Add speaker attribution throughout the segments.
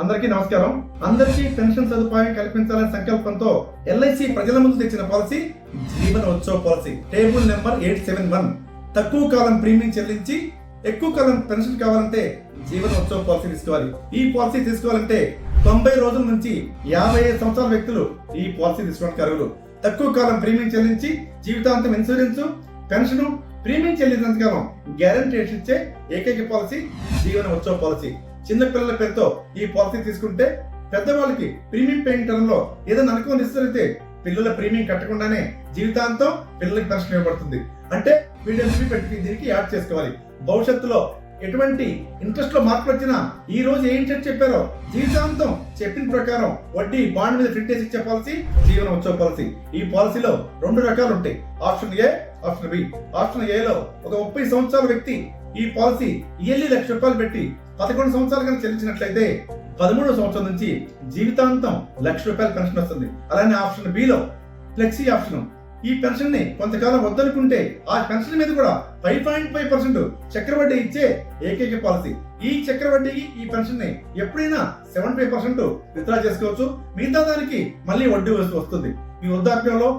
Speaker 1: అందరికీ నమస్కారం. అందరికీ పెన్షన్ సదుపాయం కల్పించాలనే సంకల్పంతో ఎల్ఐసి ప్రజల ముందు తెచ్చిన policy Jeevan Utsav policy. Table number eight seven one. తక్కువ కాలం ప్రీమియం చెల్లించి ఎక్కువ కాలం పెన్షన్ కావాలంటే జీవన ఉత్సవ పాలసీ తీసుకోవాలి. ఈ పాలసీ తీసుకోవాలంటే తొంభై రోజుల నుంచి యాభై ఐదు సంవత్సరాల వ్యక్తులు ఈ పాలసీ తీసుకోవడానికి అర్హులు. తక్కువ కాలం ప్రీమియం చెల్లించి జీవితాంతం ఇన్సూరెన్స్ పెన్షన్ ప్రీమియం చెల్లించినంత కాలం గ్యారంటీ ఇచ్చే ఏకైక పాలసీ జీవన ఉత్సవ పాలసీ. చిన్నపిల్లల పేరుతో ఈ పాలసీ తీసుకుంటే పెద్దవాళ్ళకి ప్రీమియం పేయింగ్ టర్మ్లో ఏదైనా అనుకోని ఇస్తారైతే పిల్లల ప్రీమియం కట్టకుండానే జీవితాంతం పిల్లలకి పెన్షన్ ఇవ్వబడుతుంది. అంటే వీటన్నిటి పెట్టి దీనికి యాడ్ చేసుకోవాలి. భవిష్యత్తులో ఎటువంటి ఇంట్రెస్ట్లో మార్పులు వచ్చినా ఈ రోజు ఏం చెట్టు చెప్పారో జీవితాంతం చెప్పిన ప్రకారం వడ్డీ బాండ్ మీద ఫిట్నెస్ ఇచ్చే పాలసీ జీవన ఉత్సవ పాలసీ. ఈ పాలసీలో రెండు రకాలు ఉంటాయి. Option A option B option ఏలో ఒక ముప్పై సంవత్సరాల వ్యక్తి ఈ పాలసీ ఇయర్లీ లక్ష రూపాయలు పెట్టి పదకొండు సంవత్సరాలు కనుక చెల్లించినట్లయితే పదమూడవ సంవత్సరం నుంచి జీవితాంతం లక్ష రూపాయల పెన్షన్ వస్తుంది. అలానే ఆప్షన్ బిలో ఫ్లెక్సీ ఆప్షన్. ఈ పెన్షన్ని కొంతకాలం వద్దనుకుంటే ఆ పెన్షన్ మీద కూడా ఫైవ్ పాయింట్ ఫైవ్ పర్సెంట్ చక్రవడ్డీ ఇచ్చే ఏకైక పాలసీ. ఈ చక్రవడ్డీకి ఈ పెన్షన్ని ఎప్పుడైనా సెవెన్ ఫైవ్ పర్సెంట్ విత్డ్రా చేసుకోవచ్చు. మిగతా దానికి మళ్ళీ వడ్డీ వస్తుంది. మీ వృద్ధాప్యంలో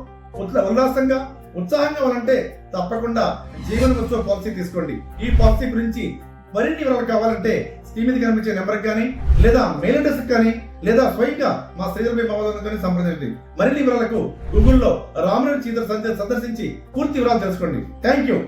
Speaker 1: ఉల్లాసంగా ఉత్సాహంగా ఉంటే తప్పకుండా జీవన ఉత్సవ పాలసీ తీసుకోండి. ఈ పాలసీ గురించి మరిన్ని వివరాలు కావాలంటే స్క్రీన్ మీద కనిపించే నెంబర్ కానీ లేదా మెయిల్ అడ్రస్ కానీ లేదా స్వయంగా మా శ్రీధర్ బై సంప్రదించండి. మరిన్ని వివరాలకు గూగుల్లో రామరావు చీతర్ సందర్శించి పూర్తి వివరాలు తెలుసుకోండి. Thank you.